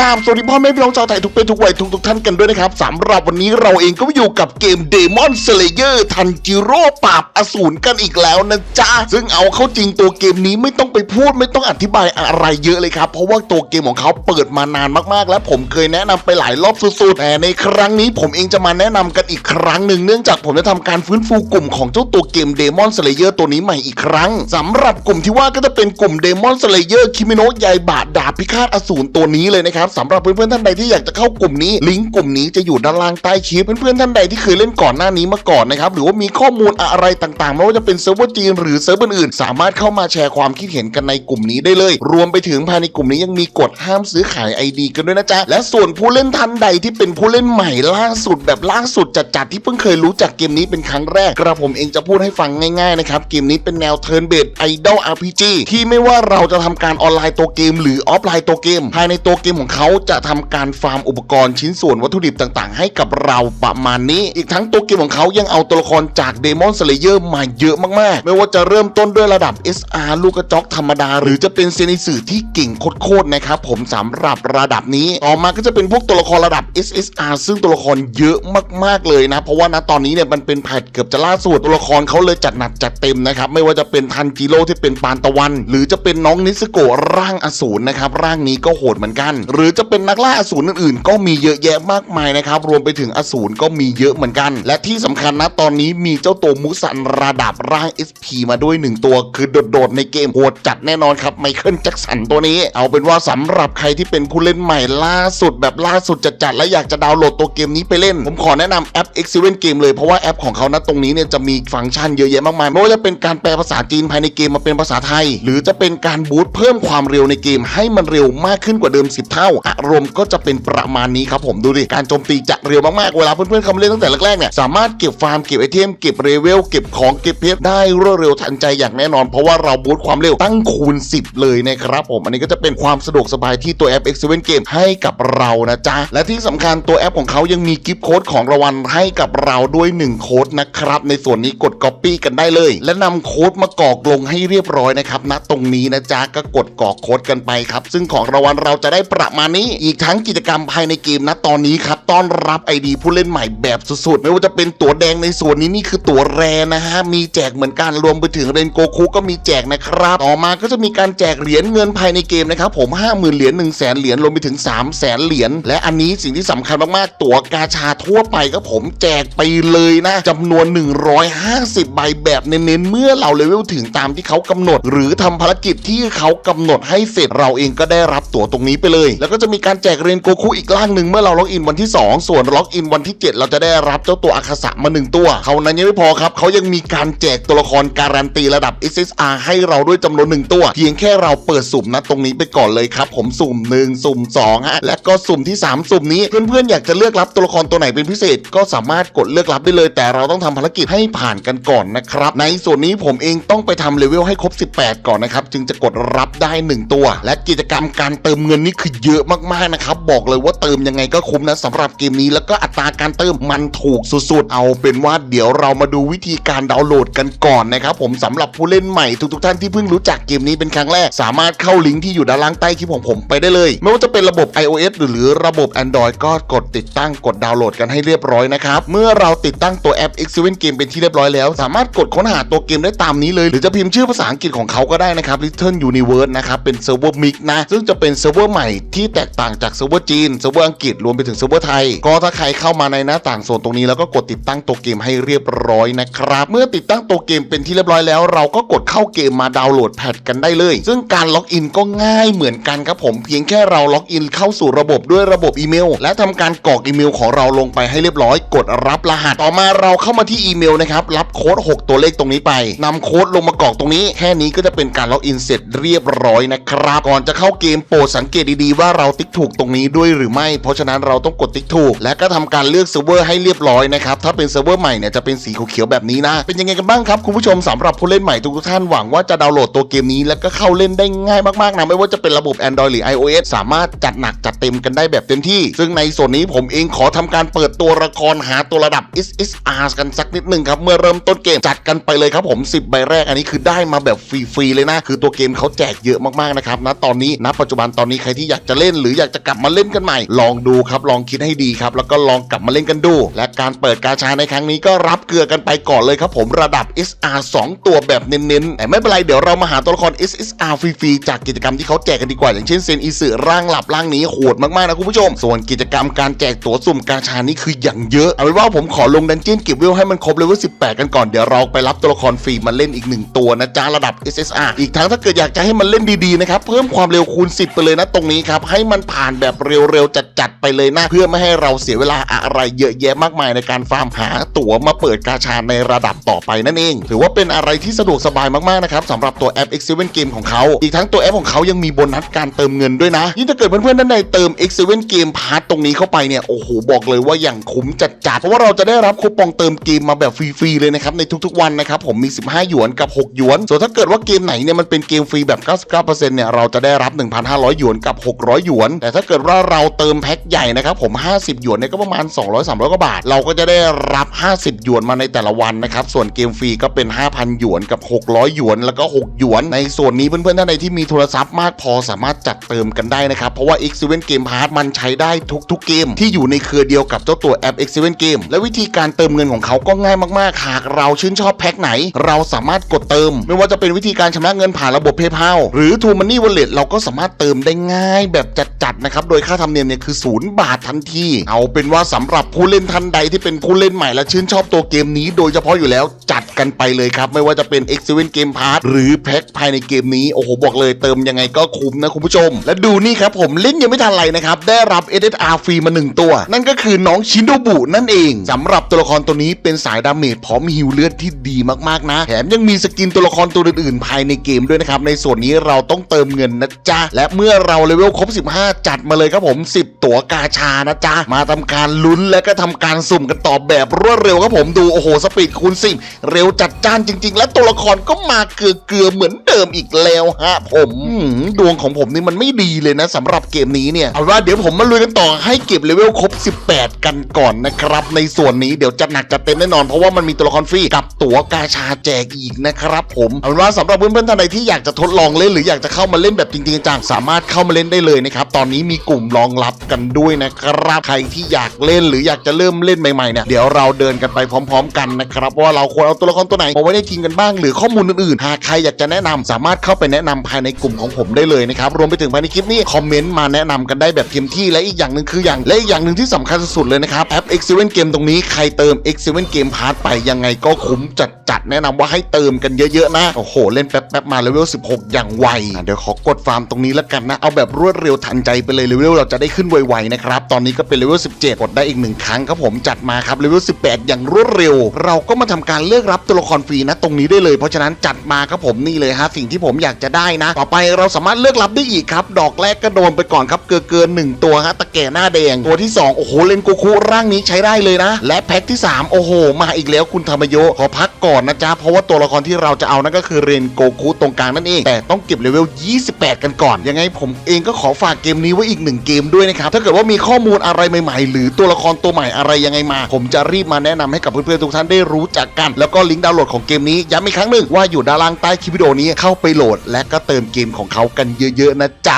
ราบสวัสดีพ่อแม่พี่น้องชาวไทยทุกเพศทุกวัยทุกทุกท่านกันด้วยนะครับสำหรับวันนี้เราเองก็อยู่กับเกม Demon Slayer ทันจิโร่ปราบอสูรกันอีกแล้วนะจ๊ะ ซึ่งเอาเข้าจริงตัวเกมนี้ไม่ต้องไปพูดไม่ต้องอธิบายอะไรเยอะเลยครับ เพราะว่าตัวเกมของเขาเปิดมานานมากๆ และผมเคยแนะนำไปหลายรอบสุดๆแต่ในครั้งนี้ผมเองจะมาแนะนำกันอีกครั้งหนึ่งเนื่องจากผมจะทำการฟื้นฟูกลุ่มของเจ้าตัวเกม Demon Slayer ตัวนี้ใหม่อีกครั้งสำหรับกลุ่มที่ว่าก็จะเป็นกลุ่ม Demon Slayer คิมิโนะยายบาดาบพิฆาตอสูรตัวนี้เลยนะครับสำหรับเพื่อนๆท่านใดที่อยากจะเข้ากลุ่มนี้ ลิงก์กลุ่มนี้จะอยู่ด้านล่างใต้คลิปเพื่อนๆท่านใดที่เคยเล่นก่อนหน้านี้มาก่อนนะครับหรือว่ามีข้อมูลอะไรต่างๆไม่ว่าจะเป็นเซิร์ฟเวอร์จีนหรือเซิร์ฟเวอร์อื่นสามารถเข้ามาแชร์ความคิดเห็นกันในกลุ่มนี้ได้เลย รวมไปถึงภายในกลุ่มนี้ยังมีกฎห้ามซื้อขาย ID กันด้วยนะจ๊ะและส่วนผู้เล่นท่านใดที่เป็นผู้เล่นใหม่ล่าสุดแบบล่าสุดจัดๆที่เพิ่งเคยรู้จักเกมนี้เป็นครั้งแรกกระผมเองจะพูดให้ฟังง่ายๆนะครับเกมนี้เป็นแนวเทิร์นเบดไอดอล RPG ที่ไม่ว่าเราจะทำการออนไลน์ตัวเกม หรือออฟไลน์ตัวเกม ภายในตัวเกมของเขาจะทำการฟาร์มอุปกรณ์ชิ้นส่วนวัตถุดิบต่างๆ ให้กับเราประมาณนี้ อีกทั้งตัวเกมของเขายังเอาตัวละครจาก Demon Slayer มาเยอะมากๆ ไม่ว่าจะเริ่มต้นด้วยระดับ SR ลูกกระจอกธรรมดา หรือจะเป็นเซนิสึที่เก่งโคตรๆนะครับผมสำหรับระดับนี้ ต่อมาก็จะเป็นพวกตัวละครระดับ SSR ซึ่งตัวละครเยอะมากๆเลยนะ เพราะว่าณตอนนี้เนี่ยมันเป็นแพทเกือบจะล่าสุดตัวละครเขาเลยจัดหนักจัดเต็มนะครับไม่ว่าจะเป็นทันจิโร่ที่เป็นปานตะวัน หรือจะเป็นน้องนิสโกร่างอสูรนะครับร่างนี้ก็โหดเหมือนกันหรืือจะเป็นนักล่าอสูรอื่นๆ ก็มีเยอะแยะมากมายนะครับ รวมไปถึงอสูรก็มีเยอะเหมือนกัน และที่สำคัญนะตอนนี้มีเจ้าตัวมุสันระดับร่าง SP มาด้วยหนึ่งตัว คือโดดๆในเกมโหดจัดแน่นอนครับไมเคิลแจ็คสันตัวนี้ เอาเป็นว่าสำหรับใครที่เป็นผู้เล่นใหม่ล่าสุดแบบล่าสุดจัดๆและอยากจะดาวน์โหลดตัวเกมนี้ไปเล่น ผมขอแนะนำแอป e x c e l l e n t Game เลยเพราะว่าแอปของเขานะตรงนี้เนี่ยจะมีฟังก์ชันเยอะแยะมากมายไม่ว่าจะเป็นการแปลภาษาจีนภายในเกมมาเป็นภาษาไทย หรือจะเป็นการบูตเพิ่มความเร็วในเกมให้มันเร็วมากขึ้นกว่าเดิม 10 เท่าอารมณ์ก็จะเป็นประมาณนี้ครับผมดูดิการโจมตีจะเร็วมากๆเวลาเพื่อนๆเข้ามาเล่นตั้งแต่แรกๆเนี่ยสามารถเก็บฟาร์มเก็บไอเทมเก็บเรเวลเก็บของเก็บเพชรได้รวดเร็วทันใจอย่างแน่นอน เพราะว่าเราบูตความเร็วตั้งคูณ 10 เลยนะครับผมอันนี้ก็จะเป็นความสะดวกสบายที่ตัวแอป x 7 Game ให้กับเรานะจ๊ะและที่สำคัญตัวแอปของเขายังมีกิฟต์โค้ดของรางวัลให้กับเราด้วย1โค้ดนะครับในส่วนนี้กด Copy กันได้เลย และนำโค้ดมากรอกลงให้เรียบร้อยนะครับณตรงนี้นะจ๊ะก็กดกรอกโค้ดกันไปครับซึ่งของรางวัลเราจะได้ประมานี้อีกทั้งกิจกรรมภายในเกมนะตอนนี้ครับต้อนรับไอดีผู้เล่นใหม่แบบสุดๆ ไม่ว่าจะเป็นตั๋วแดงในส่วนนี้นี่คือตั๋วแรนะฮะมีแจกเหมือนกันรวมไปถึงเรนโกคุก็มีแจกนะครับต่อมาก็จะมีการแจกเหรียญเงินภายในเกมนะครับผม 50,000เหรียญ1 0 0 0 0แสนเหรียญรวมไปถึง 3 0 0แสนเหรียญและอันนี้สิ่งที่สำคัญมากๆตั๋วกาชาทั่วไปก็ผมแจกไปเลยนะจำนวน 150 ใบแบบเน้นๆเมื่อเราเลเวลถึงตามที่เขากำหนด หรือทำภารกิจที่เขากำหนดให้เสร็จเราเองก็ได้รับตั๋วตรงนี้ไปเลยแล้วก็จะมีการแจกเรนโกคุอีกล่างหนึ่งเมื่อเราล็อกอินวันที่ 2 ส่วนล็อกอินวันที่ 7 เราจะได้รับเจ้าตัวอาคาสะมาหนึ่งตัวเท่านั้นยังไม่พอครับเขายังมีการแจกตัวละครการันตีระดับ SSR ให้เราด้วยจำนวนหนึ่งตัว เพียงแค่เราเปิดสุ่มนะตรงนี้ไปก่อนเลยครับผมสุ่ม 1 สุ่ม2ฮะและก็สุ่มที่ 3 สุ่มนี้เพื่อนๆอยากจะเลือกรับตัวละครตัวไหนเป็นพิเศษ ก็สามารถกดเลือกรับได้เลย แต่เราต้องทำภารกิจให้ผ่านกันก่อนนะครับในส่วนนี้ผมเองต้องไปทำเลเวลให้ครบ 18 ก่อนนะครับจึงจะกดรับได้ 1 ตัว และกิจกรรมการเติมเงินนี่คือเยอะมากๆนะครับ บอกเลยว่าเติมยังไงก็คุ้มนะสำหรับเกมนี้แล้วก็อัตราการเติมมันถูกสุดๆ เอาเป็นว่าเดี๋ยวเรามาดูวิธีการดาวน์โหลดกันก่อนนะครับผมสำหรับผู้เล่นใหม่ทุกๆท่านที่เพิ่งรู้จักเกมนี้เป็นครั้งแรก สามารถเข้าลิงก์ที่อยู่ด้านล่างใต้คลิปของผมไปได้เลย ไม่ว่าจะเป็นระบบ iOS หรือระบบ Android ก็กดติดตั้งกดดาวน์โหลดกันให้เรียบร้อยนะครับเมื่อเราติดตั้งตัวแอป X7 Game เป็นที่เรียบร้อยแล้ว สามารถกดค้นหาตัวเกมได้ตามนี้เลย หรือจะพิมพ์ชื่อภาษาอังกฤษของเขาก็ได้นะครับ Little Universe นะครับเป็นเซิร์ฟเวอร์มิกนะซึ่งจะเป็นเซิร์ฟเวอร์ใหม่ที่แตกต่างจากเซิร์ฟเวอร์จีนเซิร์ฟเวอร์อังกฤษรวมไปถึงเซิร์ฟเวอร์ไทย ก็ถ้าใครเข้ามาในหน้าต่างโซนตรงนี้แล้วก็กดติดตั้งตัวเกมให้เรียบร้อยนะครับ เมื่อติดตั้งตัวเกมเป็นที่เรียบร้อยแล้ว เราก็กดเข้าเกมมาดาวน์โหลดแพทกันได้เลย ซึ่งการล็อกอินก็ง่ายเหมือนกันครับผมเพียงแค่เราล็อกอินเข้าสู่ระบบด้วยระบบอีเมล และทำการกรอกอีเมลของเราลงไปให้เรียบร้อย กดรับรหัสต่อมาเราเข้ามาที่อีเมลนะครับรับโค้ด 6 ตัวเลขตรงนี้ไปนำโค้ดลงมากรอกตรงนี้ แค่นี้ก็จะเป็นการล็อกอินเสร็จเรียบร้อยนะครับก่อนจะเข้าเกมโปรดสังเกตดีๆว่าเราติ๊กถูกตรงนี้ด้วยหรือไม่ เพราะฉะนั้นเราต้องกดติ๊กถูก และก็ทำการเลือกเซิร์ฟเวอร์ให้เรียบร้อยนะครับ ถ้าเป็นเซิร์ฟเวอร์ใหม่เนี่ยจะเป็นสีเขียวๆแบบนี้นะ เป็นยังไงกันบ้างครับคุณผู้ชมสำหรับผู้เล่นใหม่ทุกท่านหวังว่าจะดาวน์โหลดตัวเกมนี้ แล้วก็เข้าเล่นได้ง่ายมากๆนะไม่ว่าจะเป็นระบบ Android หรือ iOS สามารถจัดหนักจัดเต็มกันได้แบบเต็มที่ ซึ่งในส่วนนี้ผมเองขอทำการเปิดตัวละครหาตัวระดับ SSR กันสักนิดหนึ่งครับเมื่อเริ่มต้นเกมจัดกันไปเลยครับผม10ใบแรกอันนี้คือได้มาแบบฟรีๆเลยนะ คือตัวเกมเขาแจกเยอะมากๆนะครับณตอนนี้ณปัจจุบันตอนนี้ใครที่อยากจะเล่นล่น หรืออยากจะกลับมาเล่นกันใหม่ ลองดูครับลองคิดให้ดีครับ แล้วก็ลองกลับมาเล่นกันดู และการเปิดกาชาในครั้งนี้ก็รับเกลือกันไปก่อนเลยครับผมระดับ SR 2 ตัวแบบเน้นๆแต่ไม่เป็นไรเดี๋ยวเรามาหาตัวละคร SSR ฟรีๆจากกิจกรรมที่เขาแจกกันดีกว่า อย่างเช่นเซนอีสึร่างหลับร่างนี้โหดมากๆนะคุณผู้ชม ส่วนกิจกรรมการแจกตั๋วสุ่มกาชานี่คืออย่างเยอะเอาเป็นว่าผมขอลงดันเจียนเก็บเวลให้มันครบเลเวล18 กันก่อนเดี๋ยวเราไปรับตัวละครฟรีมาเล่นอีกหนึ่งตัวนะจ๊ะระดับ SSR อีกทั้งถ้าเกิดอยากจะให้มันเล่นดีๆนะครับเพิ่มความเร็วคูณ 10 ไปเลยนะตรงนี้ครับให้ให้มันผ่านแบบเร็วๆจัดๆไปเลยนะ เพื่อไม่ให้เราเสียเวลาอะไรเยอะแยะมากมายในการฟาร์มหาตั๋วมาเปิดกาชาในระดับต่อไปนั่นเอง ถือว่าเป็นอะไรที่สะดวกสบายมากๆนะครับสำหรับตัวแอป X7 Game ของเขาอีกทั้งตัวแอปของเขายังมีโบนัสการเติมเงินด้วยนะยิ่งถ้าเกิดเพื่อนๆท่านใดเติม X7 Game Pass ตรงนี้เข้าไปเนี่ยโอ้โหบอกเลยว่าอย่างคุ้มจัดๆเพราะว่าเราจะได้รับคูปองเติมเกมมาแบบฟรีๆเลยนะครับในทุกๆวันนะครับผมมี 15 หยวนกับ 6 หยวน ส่วนถ้าเกิดว่าเกมไหนเนี่ยมันเป็นเกมฟรีแบบ 99%เนี่ยเราจะได้รับ 1,500 หยวนกับ 600หยวน แต่ถ้าเกิดว่าเราเติมแพ็คใหญ่นะครับผม 50 หยวนเนี่ยก็ประมาณ 200-300กว่าบาท เราก็จะได้รับ 50 หยวนมาในแต่ละวันนะครับ ส่วนเกมฟรีก็เป็น 5,000 หยวนกับ 600 หยวน แล้วก็ 6 หยวน ในส่วนนี้เพื่อนๆท่านใดที่มีโทรศัพท์มากพอสามารถจัดเติมกันได้นะครับ เพราะว่า X7 Game Pass มันใช้ได้ทุกๆเกม ที่อยู่ในเครือเดียวกับเจ้าตัวแอป X7 Game และวิธีการเติมเงินของเขาก็ง่ายมากๆ หากเราชื่นชอบแพ็คไหน เราสามารถกดเติม ไม่ว่าจะเป็นวิธีการชำระเงินผ่านระบบ PayPal หรือ True Money Wallet เราก็สามารถเติมได้ง่ายแบบจัดๆนะครับ โดยค่าธรรมเนียมเนี่ยคือ0บาททันที เอาเป็นว่าสำหรับผู้เล่นท่านใดที่เป็นผู้เล่นใหม่และชื่นชอบตัวเกมนี้ โดยเฉพาะอยู่แล้วจัดกันไปเลยครับ ไม่ว่าจะเป็น X7 Game Pass หรือแพ็คภายในเกมนี้ โอ้โห บอกเลยเติมยังไงก็คุ้มนะคุณผู้ชม และดูนี่ครับผมเล่นยังไม่ทันไรนะครับ ได้รับ SSR ฟรีมาหนึ่งตัว นั่นก็คือน้องชินโดบุนั่นเองสำหรับตัวละครตัวนี้เป็นสายดาเมจพร้อมฮิวเลือดที่ดีมากๆนะ แถมยังมีสกินตัวละครตัวอื่นๆภายในเกมด้วยนะครับในส่วนนี้เราต้องเติมเงินนะจ๊ะและเมื่อเราเลเวลครบ15จัดมาเลยครับผม 10 ตั๋วกาชานะจ๊ะ มาทำการลุ้นและก็ทำการสุ่มกันต่อแบบรวดเร็วครับผมดูโอ้โหสปีดคูณ10 เร็วจัดจ้านจริง ๆ และตัวละครก็มาเกลือๆเหมือนเดิมอีกแล้วฮะผมดวงของผมนี่มันไม่ดีเลยนะสำหรับเกมนี้เนี่ยเอาว่าเดี๋ยวผมมาลุยกันต่อให้เก็บเลเวลครบ 18 กันก่อนนะครับ ในส่วนนี้เดี๋ยวจัดหนักจัดเต็มแน่นอนเพราะว่ามันมีตัวละครฟรีกับตั๋วกาชาแจกอีกนะครับผมเอาว่าสำหรับเพื่อนๆท่านใดที่อยากจะทดลองเล่นหรืออยากจะเข้ามาเล่นแบบจริงๆจังสามารถเข้ามาเล่นได้เลยนะครับ ตอนนี้มีกลุ่มรองรับกันด้วยนะครับใครที่อยากเล่นหรืออยากจะเริ่มเล่นใหม่ๆเนี่ยเดี๋ยวเราเดินกันไปพร้อม ๆ กันนะครับว่าเราควรเอาตัวละครตัวไหนมาไว้ในทีมกันบ้าง หรือข้อมูลอื่นๆหากใครอยากจะแนะนำสามารถเข้าไปแนะนำภายในกลุ่มของผมได้เลยนะครับรวมไปถึงภายในคลิปนี้คอมเมนต์มาแนะนำกันได้แบบเต็มที่และอีกอย่างหนึ่งคืออย่างและอีกอย่างหนึ่งที่สำคัญสุดเลยนะครับแอป X7 Game ตรงนี้ใครเติม X7 Game Pass ไปยังไงก็คุ้มจัดๆแนะนำว่าให้เติมกันเยอะๆนะโอ้โหเล่นแป๊บๆมาเลเวล16 อย่างไวอะเดี๋ยวขอกดฟาร์มตรงนี้แล้วกันนะเอาแบบรวดเร็วทันใจไปเลยเลเวลเราจะได้ขึ้นไวๆนะครับตอนนี้ก็เป็นเลเวล17 กดได้อีกหนึ่งครั้งครับผมจัดมาครับเลเวล18 อย่างรวดเร็ว เราก็มาทำการเลือกรับตัวละครฟรีนะตรงนี้ได้เลยเพราะฉะนั้นจัดมาครับผมนี่เลยฮะสิ่งที่ผมอยากจะได้นะ ต่อไปเราสามารถเลือกรับได้อีกครับ ดอกแรกก็โดนไปก่อนครับเกินเกินหนึ่งตัวฮะตะแก่หน้าแดงตัวที่สองโอ้โหเลนโกคุร่างนี้ใช้ได้เลยนะ และแพ็คที่สามโอ้โห มาอีกแล้วคุณธรรมโยขอพักก่อนนะจ๊ะเพราะว่าตัวละครที่เราจะเอานั่นก็คือเรนโกคุตรงกลางนั่นเองแต่ต้องเก็บเลเวล 28 กันก่อนยังไงผมเองก็ขอฝากเกมนี้ไว้อีกหนึ่งเกมด้วยนะครับ ถ้าเกิดว่ามีข้อมูลอะไรใหม่ๆ หรือตัวละครตัวใหม่อะไรยังไงมา ผมจะรีบมาแนะนำให้กับเพื่อนๆทุกท่านได้รู้จักกัน แล้วก็ลิงก์ดาวน์โหลดของเกมนี้ย้ำอีกครั้งหนึ่งว่าอยู่ด้านล่างใต้คลิปวิดีโอนี้เข้าไปโหลด และก็เติมเกมของเขากันเยอะๆนะจ๊ะ